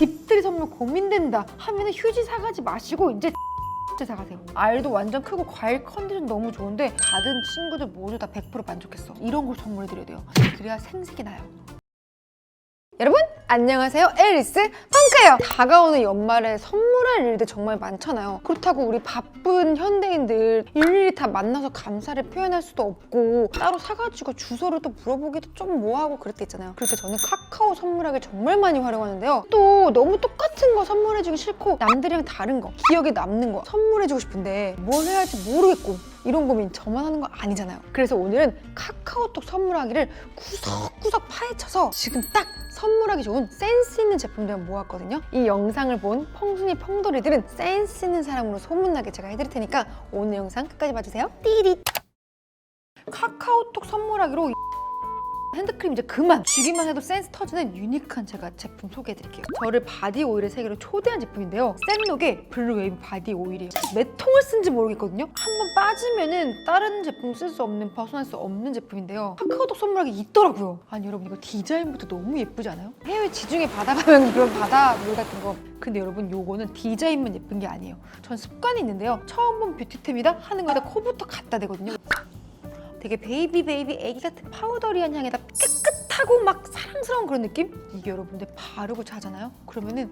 집들이 선물 고민된다 하면은 휴지 사가지 마시고 이제 X 사가세요. 알도 완전 크고 과일 컨디션 너무 좋은데 받은 친구들 모두 다 100% 만족했어. 이런 걸 선물해 드려야 돼요. 그래야 생색이 나요. 여러분 안녕하세요. 앨리스 펑크예요. 다가오는 연말에 선물할 일들 정말 많잖아요. 그렇다고 우리 바쁜 현대인들 일일이 다 만나서 감사를 표현할 수도 없고 따로 사가지고 주소를 또 물어보기도 좀 뭐하고 그럴 때 있잖아요. 그래서 저는 카카오 선물하기 정말 많이 활용하는데요. 또 너무 똑같은 거 선물해주기 싫고 남들이랑 다른 거 기억에 남는 거 선물해주고 싶은데 뭘 해야 할지 모르겠고 이런 고민 저만 하는 거 아니잖아요. 그래서 오늘은 카카오톡 선물하기를 구석구석 파헤쳐서 지금 딱 선물하기 좋은 센스 있는 제품들을 모았거든요. 이 영상을 본 펑순이 펑돌이들은 센스 있는 사람으로 소문나게 제가 해드릴 테니까 오늘 영상 끝까지 봐주세요. 띠리 카카오톡 선물하기로 핸드크림 이제 그만. 주기만 해도 센스 터지는 유니크한 제가 제품 소개해드릴게요. 저를 바디 오일의 세계로 초대한 제품인데요. 센록의 블루 웨이브 바디 오일이에요. 몇 통을 쓴지 모르겠거든요. 한 번 빠지면은 다른 제품 쓸 수 없는 벗어날 수 없는 제품인데요. 카카오톡 선물하기 있더라고요. 아니 여러분 이거 디자인부터 너무 예쁘지 않아요? 해외 지중해 바다 가면 그런 바다 물 같은 거. 근데 여러분 요거는 디자인만 예쁜 게 아니에요. 전 습관이 있는데요. 처음 본 뷰티템이다 하는 거에다 코부터 갖다 대거든요 되게 베이비 베이비 애기 같은 파우더리한 향에다 깨끗하고 막 사랑스러운 그런 느낌? 이게 여러분들 바르고 자잖아요? 그러면은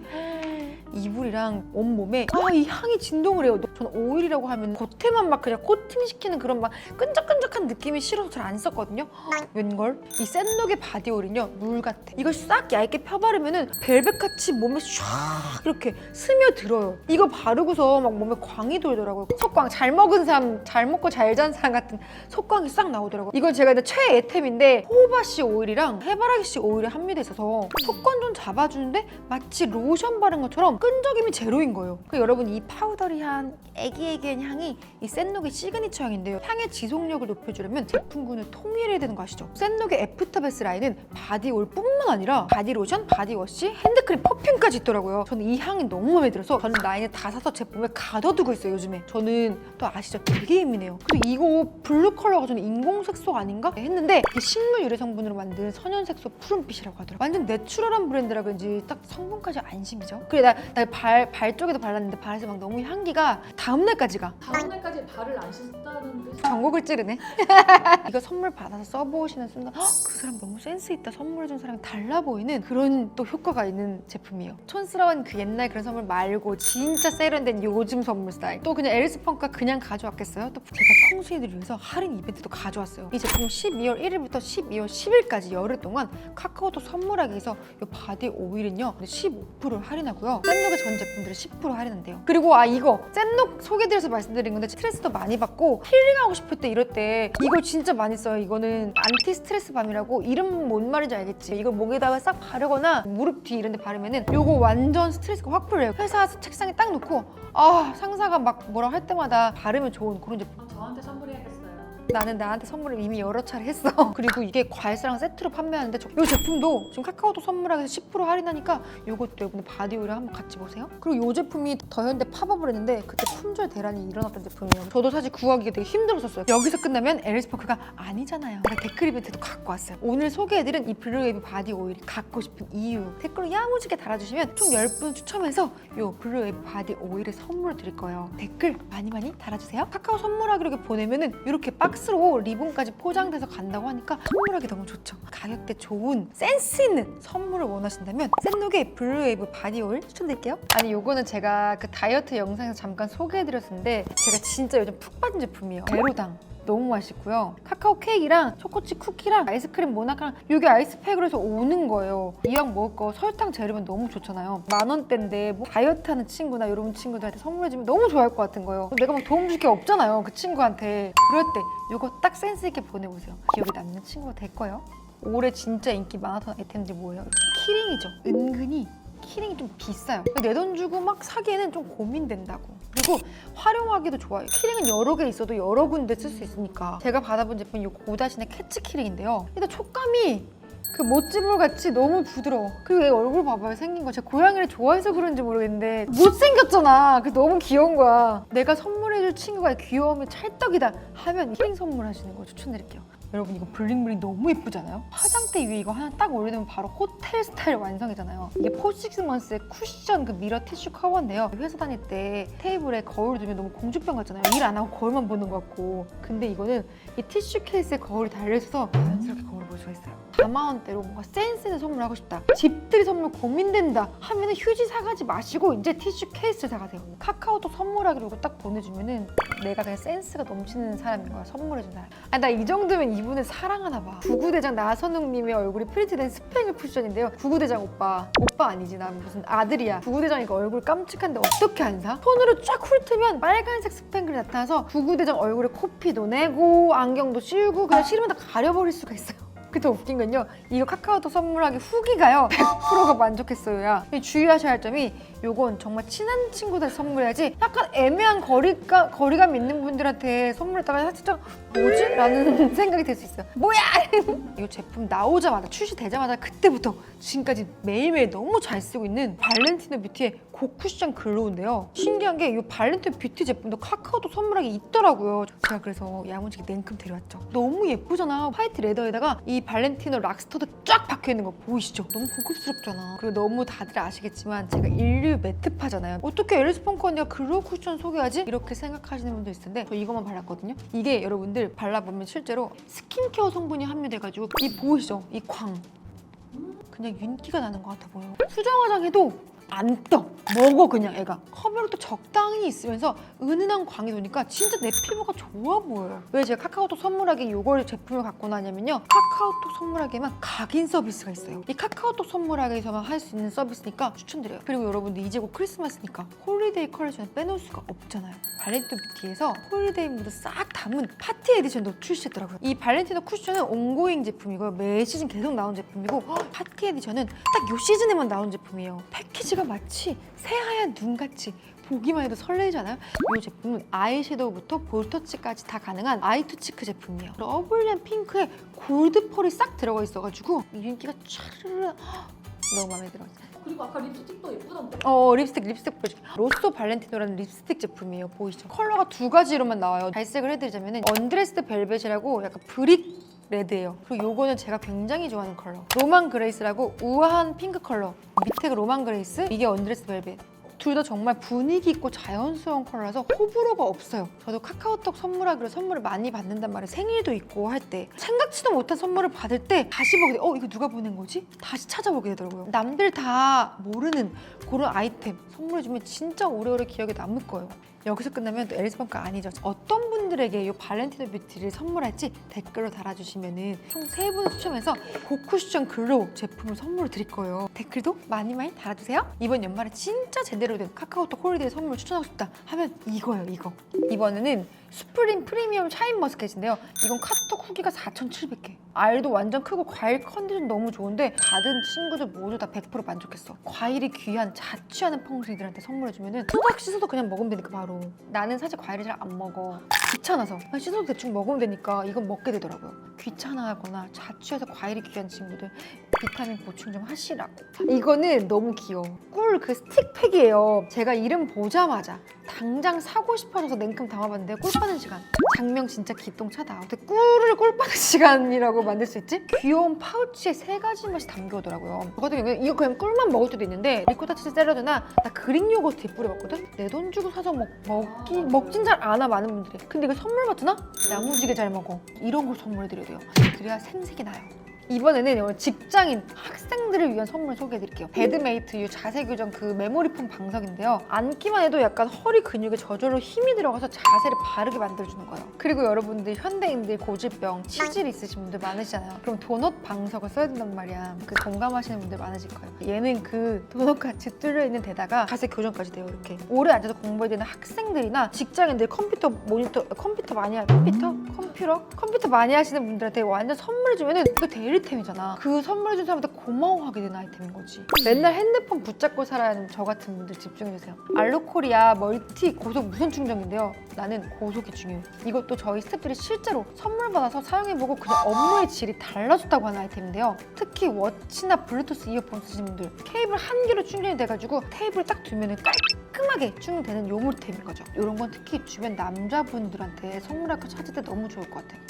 이불이랑 온몸에 아 이 향이 진동을 해요 저는 오일이라고 하면 겉에만 막 그냥 코팅시키는 그런 막 끈적끈적한 느낌이 싫어서 잘 안 썼거든요. 웬걸? 이 센록의 바디 오일은요 물 같아. 이걸 싹 얇게 펴바르면은 벨벳같이 몸에 쫙 이렇게 스며들어요. 이거 바르고서 막 몸에 광이 돌더라고요. 속광 잘 먹은 사람 잘 먹고 잘 잔 사람 같은 속광이 싹 나오더라고요. 이건 제가 이제 최애템인데 호호바씨 오일이랑 해바라기 씨 오일이 함유돼 있어서 속광 좀 잡아주는데 마치 로션 바른 것처럼 끈적임이 제로인 거예요. 그러니까 여러분 이 파우더리한 애기애기한 향이 이 센록의 시그니처 향인데요 향의 지속력을 높여주려면 제품군을 통일해야 되는 거 아시죠? 센록의 애프터베스 라인은 바디 오일뿐만 아니라 바디 로션, 바디워시, 핸드크림, 퍼퓸까지 있더라고요 저는 이 향이 너무 마음에 들어서 저는 라인을 다 사서 제 몸에 가둬두고 있어요 요즘에 저는 또 아시죠? 되게 예민해요 그래서 이거 블루 컬러가 저는 인공색소 아닌가? 했는데 이게 식물 유래 성분으로 만든 선연색소 푸른빛이라고 하더라고요 완전 내추럴한 브랜드라 그런지 딱 성분까지 안심이죠 그래 나발 발 쪽에도 발랐는데 발에서 막 너무 향기가 다 음날까지 가 다음날까지 발을 안 씻다는 뜻이 전곡을 찌르네. 이거 선물 받아서 써보시는 순간 "헉, 그 사람 너무 센스 있다 선물해준 사람이 달라 보이는 그런 또 효과가 있는 제품이에요. 촌스러운 그 옛날 그런 선물 말고 진짜 세련된 요즘 선물 스타일. 또 그냥 에리스 펑크가 그냥 가져왔겠어요? 또 제가 평소인들을 위해서 할인 이벤트도 가져왔어요. 이 제품 12월 1일부터 12월 10일까지 열흘 동안 카카오톡 선물하기에서 이 바디 오일은요 15% 할인하고요. 샌록의 전 제품들을 10% 할인한대요. 그리고 아 이거 샌록 소개드려서 말씀드린 건데 스트레스도 많이 받고 힐링하고 싶을 때 이럴 때 이걸 진짜 많이 써요. 이거는 안티 스트레스 밤이라고 이름 뭔 말인지 알겠지? 이걸 목에다가 싹 바르거나 무릎 뒤 이런 데 바르면은 요거 완전 스트레스가 확 풀려요. 회사 책상에 딱 놓고 아 상사가 막 뭐라 할 때마다 바르면 좋은 그런 제품. 아, 저한테 선물해야겠어요. 나는 나한테 선물을 이미 여러 차례 했어. 그리고 이게 과일사랑 세트로 판매하는데 저- 이 제품도 지금 카카오톡 선물하기에서 10% 할인하니까 이것도 여러분들 바디 오일을 한번 같이 보세요. 그리고 이 제품이 더현대 팝업을 했는데 그때 품절 대란이 일어났던 제품이에요. 저도 사실 구하기가 되게 힘들었었어요. 여기서 끝나면 에리스파크가 아니잖아요. 제가 댓글 이벤트도 갖고 왔어요. 오늘 소개해드린 이 블루웨이브 바디 오일이 갖고 싶은 이유 댓글로 야무지게 달아주시면 총 10분 추첨해서 이 블루웨이브 바디 오일을 선물을 드릴 거예요. 댓글 많이 많이 달아주세요. 카카오 선물하기로 이렇게 보내면 은 이렇게 박스 로 리본까지 포장돼서 간다고 하니까 선물하기 너무 좋죠. 가격대 좋은 센스 있는 선물을 원하신다면 샌록의 블루웨이브 바디 오일 추천드릴게요. 아니 요거는 제가 그 다이어트 영상에서 잠깐 소개해드렸는데 제가 진짜 요즘 푹 빠진 제품이에요. 에로당. 너무 맛있고요. 카카오 케이크랑 초코칩 쿠키랑 아이스크림 모나카랑 이게 아이스팩으로 해서 오는 거예요. 이왕 먹을 거 설탕 재료면 너무 좋잖아요. 만 원대인데 뭐 다이어트 하는 친구나 이런 친구들한테 선물해주면 너무 좋아할 것 같은 거예요. 내가 막 도움 줄 게 없잖아요. 그 친구한테. 그럴 때 이거 딱 센스 있게 보내보세요. 기억에 남는 친구가 될 거예요. 올해 진짜 인기 많았던 아이템들이 뭐예요? 키링이죠. 은근히 키링이 좀 비싸요. 내 돈 주고 막 사기에는 좀 고민된다고. 그리고 활용하기도 좋아요. 키링은 여러 개 있어도 여러 군데 쓸 수 있으니까. 제가 받아본 제품이 이 고다신의 캐치 키링인데요. 일단 촉감이 그 모찌볼 같이 너무 부드러워. 그리고 얘 얼굴 봐봐요. 생긴 거. 제가 고양이를 좋아해서 그런지 모르겠는데 못생겼잖아. 그 너무 귀여운 거야. 내가 선물해줄 친구가 귀여움이 찰떡이다 하면 키링 선물하시는 거 추천드릴게요. 여러분 이거 블링블링 너무 예쁘잖아요? 화장대 위에 이거 하나 딱 올려놓으면 바로 호텔 스타일 완성이잖아요. 이게 포식스먼스의 쿠션 그 미러 티슈 커버인데요. 회사 다닐 때 테이블에 거울 두면 너무 공주병 같잖아요. 일 안 하고 거울만 보는 것 같고. 근데 이거는 이 티슈 케이스에 거울이 달려있어서 자연스럽게 거울을 볼 수가 있어요. 4만 원대로 뭔가 센스 있는 선물을 하고 싶다. 집들이 선물 고민된다 하면 은 휴지 사가지 마시고 이제 티슈 케이스를 사가세요. 카카오톡 선물하기로 딱 보내주면은 내가 그냥 센스가 넘치는 사람인 거야. 선물해준 사람. 아 나 이 정도면 이분을 사랑하나 봐. 구구대장 나선웅님의 얼굴이 프린트된 스팽글 쿠션인데요. 구구대장 오빠. 오빠 아니지 나 무슨 아들이야. 구구대장이가 얼굴 깜찍한데 어떻게 안 사? 손으로 쫙 훑으면 빨간색 스팽글이 나타나서 구구대장 얼굴에 코피도 내고 안경도 씌우고 그냥 싫으면 다 가려버릴 수가 있어요. 그더 웃긴 건요. 이거 카카오톡 선물하기 후기가요. 100%가 만족했어요야. 이 주의하셔야 할 점이 요건 정말 친한 친구들 선물해야지 약간 애매한 거리가, 거리감 있는 분들한테 선물했다가 살짝 뭐지? 라는 생각이 들 수 있어요. 뭐야! 이 제품 나오자마자 출시되자마자 그때부터 지금까지 매일매일 너무 잘 쓰고 있는 발렌티노 뷰티의 고쿠션 글로우인데요. 신기한 게 이 발렌티노 뷰티 제품도 카카오톡 선물하기 있더라고요. 제가 그래서 야무지게 냉큼 데려왔죠. 너무 예쁘잖아. 화이트 레더에다가 이 발렌티노 락스터도 쫙 박혀 있는 거 보이시죠? 너무 고급스럽잖아. 그리고 너무 다들 아시겠지만 제가 인류 매트파잖아요. 어떻게 앨리스 펑크 언니가 글로우 쿠션 소개하지? 이렇게 생각하시는 분도 있을 텐데 저 이것만 발랐거든요. 이게 여러분들 발라보면 실제로 스킨케어 성분이 함유돼가지고 이 보이시죠? 이 광. 그냥 윤기가 나는 것 같아 보여. 수정 화장해도 안 떠. 먹어 그냥 애가. 커버력도 적당히 있으면서 은은한 광이 도니까 진짜 내 피부가 좋아 보여요. 왜 제가 카카오톡 선물하기 요걸 제품을 갖고 나냐면요. 카카오톡 선물하기에만 각인 서비스가 있어요. 이 카카오톡 선물하기에서만 할 수 있는 서비스니까 추천드려요. 그리고 여러분들 이제 곧 크리스마스니까 홀리데이 컬렉션을 빼놓을 수가 없잖아요. 발렌티노 뷰티에서 홀리데이 무드 싹 담은 파티 에디션도 출시했더라고요. 이 발렌티노 쿠션은 온고잉 제품이고요. 매 시즌 계속 나온 제품이고 헉, 파티 에디션은 딱 요 시즌에만 나온 제품이에요. 패키지가 마치 새하얀 눈같이 보기만 해도 설레잖아요. 이 제품은 아이섀도우부터 볼터치까지 다 가능한 아이투치크 제품이에요. 러블리한 핑크에 골드 펄이 싹 들어가 있어가지고 이 윤기가 촤르르 너무 마음에 들어요. 그리고 아까 립스틱도 예쁘던데. 어 립스틱 립스틱 보여줄게 로쏘 발렌티노라는 립스틱 제품이에요 보이시죠 컬러가 두 가지로만 나와요 발색을 해드리자면 언드레스드 벨벳이라고 약간 브릭 레드예요 그리고 요거는 제가 굉장히 좋아하는 컬러 로만 그레이스라고 우아한 핑크 컬러 밑에가 로만 그레이스 이게 언드레스드 벨벳 둘 다 정말 분위기 있고 자연스러운 컬러라서 호불호가 없어요. 저도 카카오톡 선물하기로 선물을 많이 받는단 말이에요. 생일도 있고 할 때 생각지도 못한 선물을 받을 때 다시 보게 돼. 어 이거 누가 보낸 거지? 다시 찾아보게 되더라고요. 남들 다 모르는 그런 아이템 선물해주면 진짜 오래오래 기억에 남을 거예요. 여기서 끝나면 또 앨리스번가 아니죠. 어떤 분들에게 이 발렌티노 뷰티를 선물할지 댓글로 달아주시면은 총세 분을 추첨해서 고쿠션 글로우 제품을 선물을 드릴 거예요. 댓글도 많이 많이 달아주세요. 이번 연말에 진짜 제대로 된 카카오톡 홀리데이 선물 추천하고 싶다 하면 이거예요, 이거. 이번에는 스프링 프리미엄 샤인 머스켓인데요. 이건 카톡 후기가 4,700개. 알도 완전 크고 과일 컨디션 너무 좋은데 받은 친구들 모두 다 100% 만족했어. 과일이 귀한 자취하는 펑숭이들한테 선물해주면은 토닥 씻어도 그냥 먹으면 되니까 바로. 나는 사실 과일을 잘 안 먹어. 귀찮아서 씻어도 대충 먹으면 되니까 이건 먹게 되더라고요. 귀찮아하거나 자취해서 과일이 귀한 친구들 비타민 보충 좀 하시라고. 이거는 너무 귀여워. 꿀 그 스틱팩이에요. 제가 이름 보자마자 당장 사고 싶어져서 냉큼 담아봤는데 꿀 빠는 시간. 장명 진짜 기똥차다. 어떻게 꿀을 꿀 빠는 시간이라고 만들 수 있지? 귀여운 파우치에 세 가지 맛이 담겨오더라고요. 저 같은 경우는 이거 그냥 꿀만 먹을 때도 있는데 리코타 치즈 샐러드나 나 그릭 요거트 뿌려봤거든? 내 돈 주고 사서 먹, 먹기, 먹진 잘 않아 많은 분들이. 근데 이거 선물 받으나? 야무지게 잘 먹어. 이런 걸 선물해드려야 돼요. 그래야 생색이 나요. 이번에는 직장인 학생들을 위한 선물 소개해드릴게요. 배드메이트 이 자세 교정 그 메모리폼 방석인데요. 앉기만 해도 약간 허리 근육에 저절로 힘이 들어가서 자세를 바르게 만들어주는 거예요. 그리고 여러분들 현대인들 고질병, 치질 있으신 분들 많으시잖아요. 그럼 도넛 방석을 써야 된단 말이야. 그 공감하시는 분들 많으실 거예요. 얘는 그 도넛 같이 뚫려 있는 데다가 자세 교정까지 돼요. 이렇게 오래 앉아서 공부해야 되는 학생들이나 직장인들 컴퓨터 모니터 컴퓨터 많이 하 컴퓨터 컴퓨터 컴퓨터 많이 하시는 분들한테 완전 선물해주면은 이거 데 일리템이잖아. 그 선물해준 사람한테 고마워하게 되는 아이템인 거지. 맨날 핸드폰 붙잡고 살아야 하는 저 같은 분들 집중해주세요. 알로코리아 멀티 고속 무선 충전기인데요. 나는 고속이 중요해요. 이것도 저희 스태프들이 실제로 선물 받아서 사용해보고 그냥 업무의 질이 달라졌다고 하는 아이템인데요. 특히 워치나 블루투스 이어폰 쓰시는 분들 케이블 한 개로 충전이 돼가지고 테이블에 딱 두면 깔끔하게 충전되는 요물템인 거죠. 이런 건 특히 주변 남자분들한테 선물할 거 찾을 때 너무 좋을 것 같아요.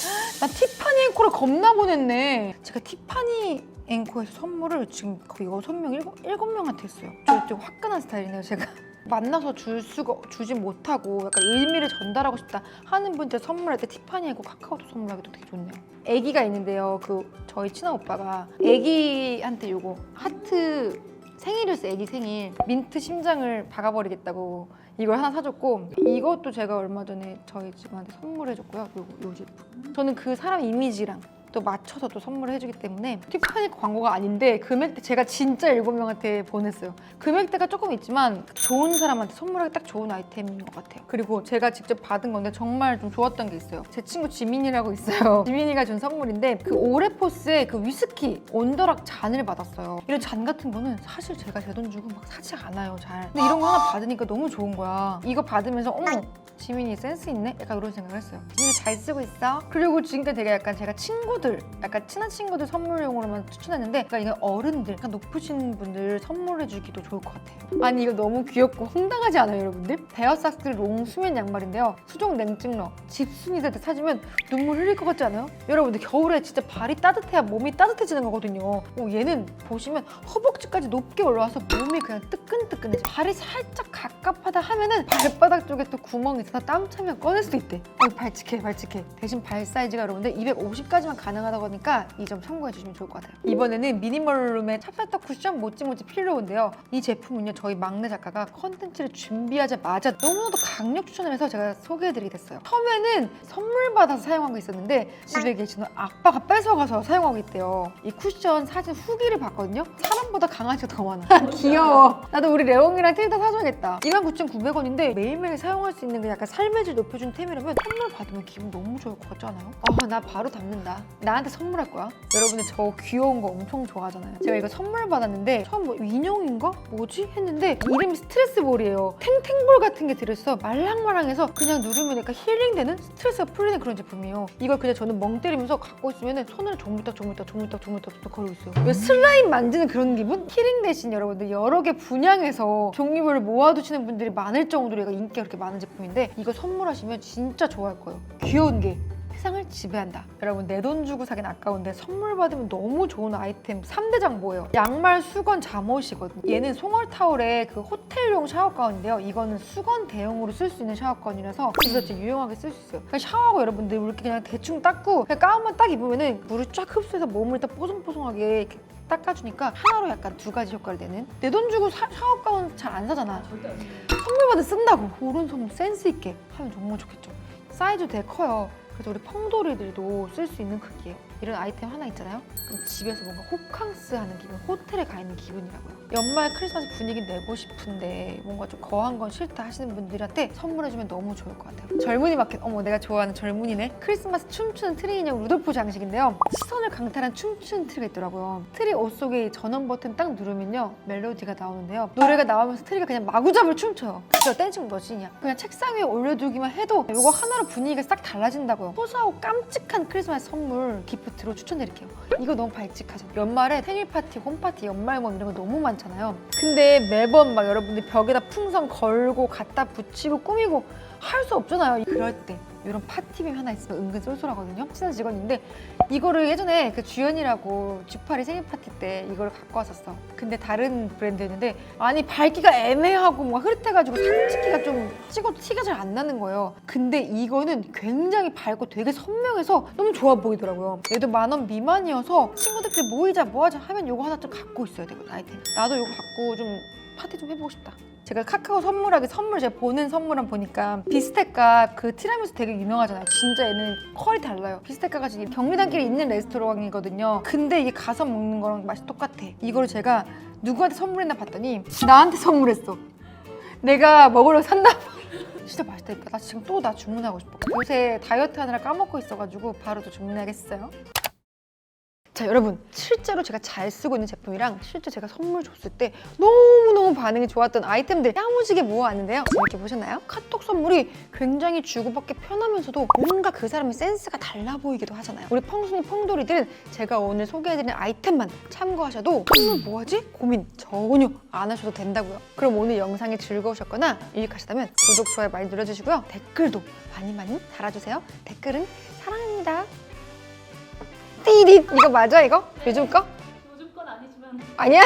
나 티파니 앵코를 겁나 보냈네. 제가 티파니 앵코에서 선물을 지금 거의 여섯 명 일곱, 일곱 명한테 했어요. 저좀 화끈한 스타일이네요, 제가. 만나서 줄 수가 주지 못하고 약간 의미를 전달하고 싶다 하는 분들 선물할 때 티파니 앵코 카카오톡 선물하기도 되게 좋네요. 아기가 있는데요. 그 저희 친한 오빠가 아기한테 요거 하트 생일이었어 아기 생일 민트 심장을 박아버리겠다고 이걸 하나 사줬고 이것도 제가 얼마 전에 저희 집한테 선물해줬고요 요, 요 제품 저는 그 사람 이미지랑 또 맞춰서 또 선물을 해주기 때문에 티파니 광고가 아닌데 금액대 제가 진짜 일곱 명한테 보냈어요. 금액대가 조금 있지만 좋은 사람한테 선물하기 딱 좋은 아이템인 것 같아요. 그리고 제가 직접 받은 건데 정말 좀 좋았던 게 있어요. 제 친구 지민이라고 있어요. 지민이가 준 선물인데 그 오레포스의 그 위스키 온더락 잔을 받았어요. 이런 잔 같은 거는 사실 제가 제 돈 주고 막 사지 않아요 잘. 근데 이런 거 하나 받으니까 너무 좋은 거야. 이거 받으면서 어머 지민이 센스 있네? 약간 그런 생각을 했어요. 지민이 잘 쓰고 있어? 그리고 지금까지 되게 약간 제가 친구 들, 약간 친한 친구들 선물용으로만 추천했는데 그러니까 이거 어른들, 약간 높으신 분들 선물해주기도 좋을 것 같아요. 아니 이거 너무 귀엽고 황당하지 않아요 여러분들? 베어삭스 롱 수면 양말인데요. 수족 냉증러, 집순이 때 사주면 눈물 흘릴 것 같지 않아요? 여러분들 겨울에 진짜 발이 따뜻해야 몸이 따뜻해지는 거거든요. 어, 얘는 보시면 허벅지까지 높게 올라와서 몸이 그냥 뜨끈뜨끈해져. 발이 살짝 갑갑하다 하면은 발바닥 쪽에 또 구멍이 있어서 땀 차면 꺼낼 수도 있대. 어, 발칙해, 발칙해. 대신 발 사이즈가 여러분들 250까지만 가 능하다고 하니까 이 점 참고해 주시면 좋을 것 같아요. 이번에는 미니멀룸의 찹쌀떡 쿠션 모찌모찌 필로우인데요. 이 제품은요, 저희 막내 작가가 컨텐츠를 준비하자마자 너무나도 강력 추천을 해서 제가 소개해드리게 됐어요. 처음에는 선물 받아서 사용한 거 있었는데 집에 계시는 아빠가 뺏어가서 사용하고 있대요. 이 쿠션 사진 후기를 봤거든요. 사람보다 강아지가 더 많아. 귀여워. 나도 우리 레옹이랑 틸다 사줘야겠다. 29,900원인데 매일매일 사용할 수 있는 그 약간 삶의 질 높여준 템이라면 선물 받으면 기분 너무 좋을 것 같지 않아요? 어, 나 바로 담는다. 나한테 선물할 거야. 여러분들 저 귀여운 거 엄청 좋아하잖아요. 제가 이거 선물 받았는데 처음 뭐 인형인가? 뭐지? 했는데 이름이 스트레스 볼이에요. 탱탱볼 같은 게 들어있어. 말랑말랑해서 그냥 누르면 약간 힐링되는 스트레스가 풀리는 그런 제품이에요. 이걸 그냥 저는 멍 때리면서 갖고 있으면 손을 조물딱 조물딱 조물딱 조물딱 조물딱 거리고 있어요. 왜 슬라임 만지는 그런 기분? 힐링 대신 여러분들 여러 개 분양해서 종류별로 모아두시는 분들이 많을 정도로 인기가 그렇게 많은 제품인데 이거 선물하시면 진짜 좋아할 거예요. 귀여운 게 세상을 지배한다. 여러분 내 돈 주고 사긴 아까운데 선물 받으면 너무 좋은 아이템 3대 장보예요. 양말, 수건, 잠옷이거든요. 얘는 송월 타올의 그 호텔용 샤워 가운인데요. 이거는 수건 대용으로 쓸 수 있는 샤워 가운이라서 집에서 진짜 유용하게 쓸 수 있어요. 그냥 샤워하고 여러분들 이렇게 그냥 대충 닦고 그냥 가운만 딱 입으면은 물을 쫙 흡수해서 몸을 딱 뽀송뽀송하게 이렇게 닦아주니까 하나로 약간 두 가지 효과를 내는 내 돈 주고 사- 샤워 가운 잘 안 사잖아. 선물 받아 쓴다고 선물 센스 있게 하면 정말 좋겠죠. 사이즈 되게 커요. 그래서 우리 펑돌이들도 쓸 수 있는 크기예요. 이런 아이템 하나 있잖아요. 그럼 집에서 뭔가 호캉스 하는 기분, 호텔에 가 있는 기분이라고요. 연말 크리스마스 분위기 내고 싶은데 뭔가 좀 거한 건 싫다 하시는 분들한테 선물해주면 너무 좋을 것 같아요. 젊은이 마켓, 어머 내가 좋아하는 젊은이네. 크리스마스 춤추는 트리 인형 루돌프 장식인데요. 시선을 강탈한 춤추는 트리가 있더라고요. 트리 옷 속에 전원 버튼 딱 누르면요 멜로디가 나오는데요. 노래가 나오면서 트리가 그냥 마구잡이로 춤춰요. 저 댄싱 머신이야. 그냥 책상 위에 올려두기만 해도 이거 하나로 분위기가 싹 달라진다고요. 소소하고 깜찍한 크리스마스 선물 기 프트로 추천드릴게요. 이거 너무 발칙하죠. 연말에 생일 파티, 홈 파티, 연말몬 이런 거 너무 많잖아요. 근데 매번 막 여러분들 벽에다 풍선 걸고 갖다 붙이고 꾸미고 할 수 없잖아요. 그럴 때 이런 파티빔 하나 있으면 은근 쏠쏠하거든요. 친한 직원인데 이거를 예전에 그 주연이라고 주파리 생일 파티 때 이걸 갖고 왔었어. 근데 다른 브랜드였는데 아니 밝기가 애매하고 막 흐릿해가지고 사진 찍기가 좀 찍어도 티가 잘 안 나는 거예요. 근데 이거는 굉장히 밝고 되게 선명해서 너무 좋아 보이더라고요. 얘도 만 원 미만이어서 친구들끼리 모이자 뭐하자 하면 이거 하나 좀 갖고 있어야 되거든 아이템. 나도 이거 갖고 좀 파티 좀 해보고 싶다. 제가 카카오 선물하기 선물 제가 보는 선물은 보니까 비스테카 그 티라미수 되게 유명하잖아요. 진짜 얘는 퀄이 달라요. 비스테카가 지금 경리단길에 있는 레스토랑이거든요. 근데 이게 가서 먹는 거랑 맛이 똑같아. 이거를 제가 누구한테 선물했나 봤더니 나한테 선물했어. 내가 먹으려고 산다. 진짜 맛있다니까. 나 지금 또 나 주문하고 싶어. 요새 다이어트 하느라 까먹고 있어가지고 바로 또 주문해야겠어요. 자 여러분 실제로 제가 잘 쓰고 있는 제품이랑 실제 제가 선물 줬을 때 너무너무 반응이 좋았던 아이템들 야무지게 모아왔는데요. 재밌게 보셨나요? 카톡 선물이 굉장히 주고받기 편하면서도 뭔가 그 사람의 센스가 달라 보이기도 하잖아요. 우리 펑순이 펑돌이들은 제가 오늘 소개해드린 아이템만 참고하셔도 선물 뭐하지? 고민 전혀 안 하셔도 된다고요. 그럼 오늘 영상이 즐거우셨거나 유익하셨다면 구독, 좋아요 많이 눌러주시고요. 댓글도 많이 많이 달아주세요. 댓글은 사랑합니다 띠릿 이거 맞아 이거? 요즘 거? 요즘 건 아니지만 아니야?